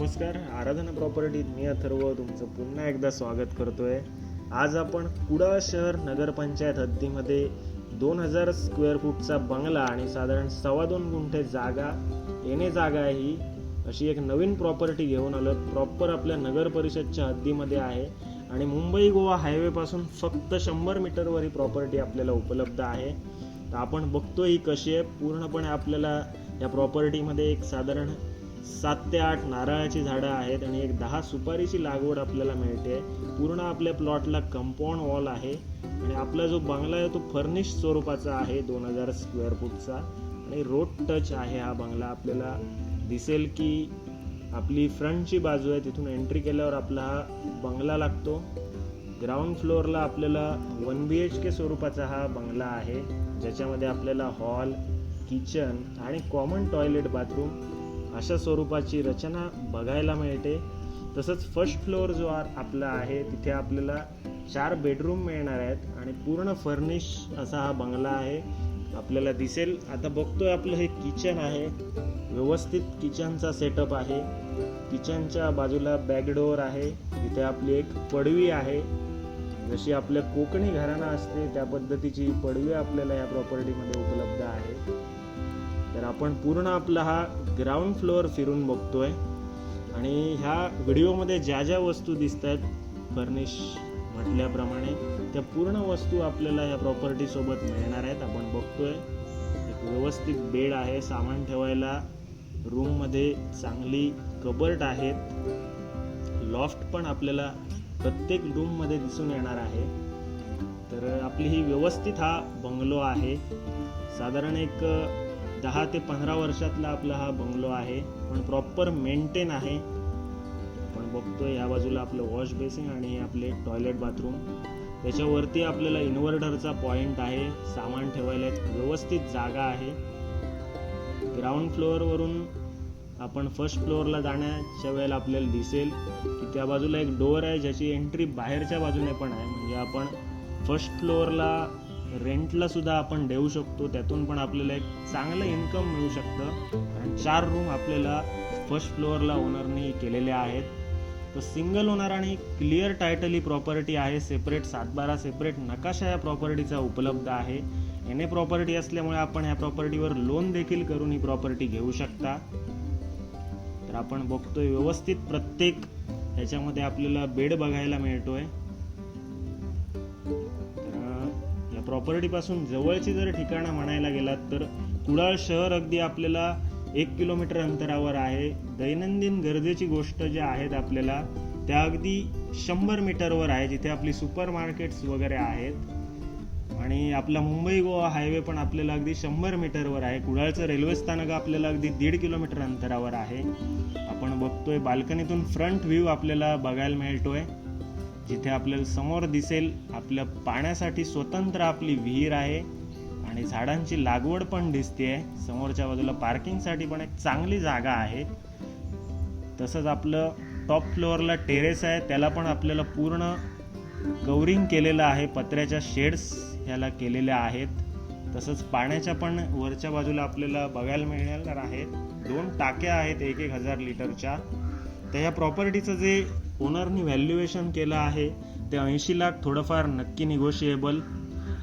नमस्कार आराधना प्रॉपर्टीत मी अथर्व तुमचं पुन्हा एकदा स्वागत करतोय. आज आपण कुडाळ शहर नगरपंचायत हद्दीमध्ये दोन हजार स्क्वेअर फूटचा बंगला आणि साधारण सव्वा दोन गुंठे जागा येणे जागा आहे ही अशी एक नवीन प्रॉपर्टी घेऊन आलो प्रॉपर आपल्या नगर परिषदच्या हद्दीमध्ये आहे आणि मुंबई गोवा हायवेपासून फक्त शंभर मीटरवर ही प्रॉपर्टी आपल्याला उपलब्ध आहे. तर आपण बघतो ही कशी आहे. पूर्णपणे आपल्याला या प्रॉपर्टीमध्ये एक साधारण सात ते आठ नारळाची झाडं आहेत आणि एक दहा सुपारीची लागवड आपल्याला मिळते. पूर्ण आपल्या प्लॉटला कंपाऊंड वॉल आहे आणि आपला जो बंगला आहे तो फर्निश स्वरूपाचा आहे दोन हजार स्क्वेअर फूटचा. आणि रोड टच आहे हा बंगला. आपल्याला दिसेल की आपली फ्रंटची बाजू आहे तिथून एंट्री केल्यावर आपला हा बंगला लागतो. ग्राउंड फ्लोअरला आपल्याला वन बी एच के स्वरूपाचा हा बंगला आहे. ज्याच्यामध्ये आपल्याला हॉल किचन आणि कॉमन टॉयलेट बाथरूम अशा स्वरूपाची रचना बघायला मिळते. तसंच फर्स्ट फ्लोअर जो आर आपला आहे तिथे आपल्याला चार बेडरूम मिळणार आहेत आणि पूर्ण फर्निश असा हा बंगला आहे. आपल्याला दिसेल. आता बघतोय आपलं हे किचन आहे. व्यवस्थित किचनचा सेटअप आहे. किचनच्या बाजूला बॅकडोअर आहे. तिथे आपली एक पडवी आहे. जशी आपल्या कोकणी घराणा असते त्या पद्धतीची पडवी आपल्याला या प्रॉपर्टीमध्ये उपलब्ध आहे. तर आपण पूर्ण आपला हा ग्राउंड फ्लोअर फिरून बघतोय. आणि ह्या व्हिडिओमध्ये ज्या ज्या वस्तू दिसत आहेत फर्निश म्हटल्याप्रमाणे त्या पूर्ण वस्तू आपल्याला या प्रॉपर्टीसोबत मिळणार आहेत. आपण बघतोय एक व्यवस्थित बेड आहे. सामान ठेवायला रूममध्ये चांगली कबर्ट आहेत. लॉफ्ट पण आपल्याला प्रत्येक रूममध्ये दिसून येणार आहे. तर आपली ही व्यवस्थित हा बंगलो आहे. साधारण एक दहा ते पंधरा वर्षातला आपला हा बंगलो आहे. पण प्रॉपर मेंटेन आहे. आपण बघतोय या बाजूला आपलं वॉश बेसिन आणि हे आपले टॉयलेट बाथरूम त्याच्यावरती आपल्याला इन्व्हर्टरचा पॉइंट आहे. सामान ठेवायला एक व्यवस्थित जागा आहे. ग्राउंड फ्लोअरवरून आपण फर्स्ट फ्लोअरला जाण्याच्या वेळेला आपल्याला दिसेल की त्या बाजूला एक डोअर आहे ज्याची एंट्री बाहेरच्या बाजूने पण आहे. म्हणजे आपण फर्स्ट फ्लोअरला रेंटला सुद्धा आपण देऊ शकतो. त्यातून पण आपल्याला एक चांगलं इन्कम मिळू शकतं. आणि चार रूम आपल्याला फर्स्ट फ्लोअरला ओनरनी केलेले आहेत. तर सिंगल ओनर आणि क्लिअर टायटल ही प्रॉपर्टी आहे. सेपरेट सातबारा सेपरेट नकाशा या प्रॉपर्टीचा उपलब्ध आहे. एन ए प्रॉपर्टी असल्यामुळे आपण ह्या प्रॉपर्टीवर लोन देखील करून ही प्रॉपर्टी घेऊ शकता. तर आपण बघतोय व्यवस्थित प्रत्येक ह्याच्यामध्ये आपल्याला बेड बघायला मिळतोय. अं, या जवळची जर ठिकाणं म्हणायला गेलात तर कुडाळ शहर अगदी आपल्याला एक किलोमीटर अंतरावर आहे. दैनंदिन गरजेची गोष्ट ज्या आहेत आपल्याला त्या अगदी शंभर मीटरवर आहे जिथे आपली सुपर मार्केट्स वगैरे आहेत. आणि आपला मुंबई गोवा हायवे पण आपल्याला अगदी शंभर मीटरवर आहे. कुडाळचं रेल्वे स्थानक आपल्याला अगदी दीड किलोमीटर अंतरावर आहे. आपण बघतोय बाल्कनीतून फ्रंट व्ह्यू आपल्याला बघायला मिळतोय. जिथे आपल्याला समोर दिसेल आपल्या पाण्यासाठी स्वतंत्र आपली विहीर आहे आणि झाडांची लागवड पण दिसते समोरच्या बाजूला पार्किंगसाठी पण एक चांगली जागा आहे. तसंच आपलं टॉप फ्लोअरला टेरेस आहे. त्याला पण आपल्याला पूर्ण कवरिंग केलेलं आहे. पत्र्याच्या शेड्स ह्याला केलेल्या आहेत. तसंच पाण्याच्या पण वरच्या बाजूला आपल्याला बघायला मिळणार आहेत. दोन टाक्या आहेत एक एक हजार लिटरच्या. तर या प्रॉपर्टीचं जे ओनरनी व्हॅल्युएशन केलं आहे ते ऐंशी लाख थोडंफार नक्की निगोशिएबल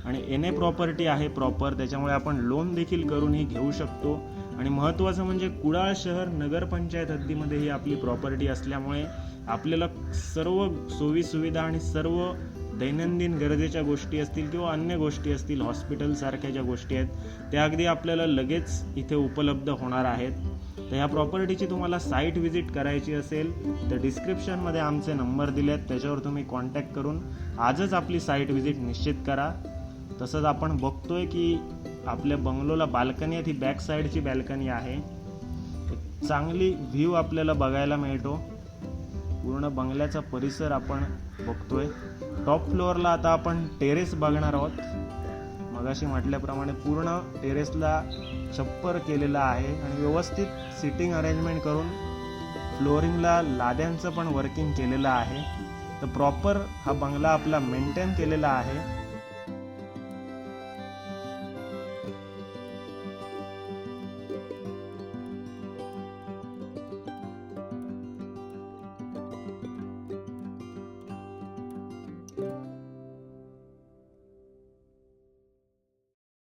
आणि एन ए प्रॉपर्टी आहे प्रॉपर त्याच्यामुळे आपण लोन देखील करून ही घेऊ शकतो. आणि महत्त्वाचं म्हणजे कुडाळ शहर नगरपंचायत हद्दीमध्ये ही आपली प्रॉपर्टी असल्यामुळे आपल्याला सर्व सोयीसुविधा आणि सर्व दैनंदिन गरजेच्या गोष्टी असतील किंवा अन्य गोष्टी असतील हॉस्पिटलसारख्या ज्या गोष्टी आहेत त्या अगदी आपल्याला लगेच इथे उपलब्ध होणार आहेत. तर ह्या प्रॉपर्टीची तुम्हाला साईट व्हिजिट करायची असेल तर डिस्क्रिप्शनमध्ये आमचे नंबर दिले आहेत त्याच्यावर तुम्ही कॉन्टॅक्ट करून आजच आपली साईट व्हिजिट निश्चित करा. तसंच आपण बघतोय की आपल्या बंगलोला बाल्कनी आहे ती बॅक साईडची बॅल्कनी आहे. चांगली व्ह्यू आपल्याला बघायला मिळतो. पूर्ण बंगल्याचा परिसर आपण बघतोय. टॉप फ्लोअरला आता आपण टेरेस बघणार आहोत. मगाशी म्हटल्याप्रमाणे पूर्ण टेरेसला छप्पर केलेलं आहे आणि व्यवस्थित सिटिंग अरेंजमेंट करून फ्लोरिंगला लाद्यांचं पण वर्किंग केलेलं आहे. तर प्रॉपर हा बंगला आपला मेंटेन केलेला आहे.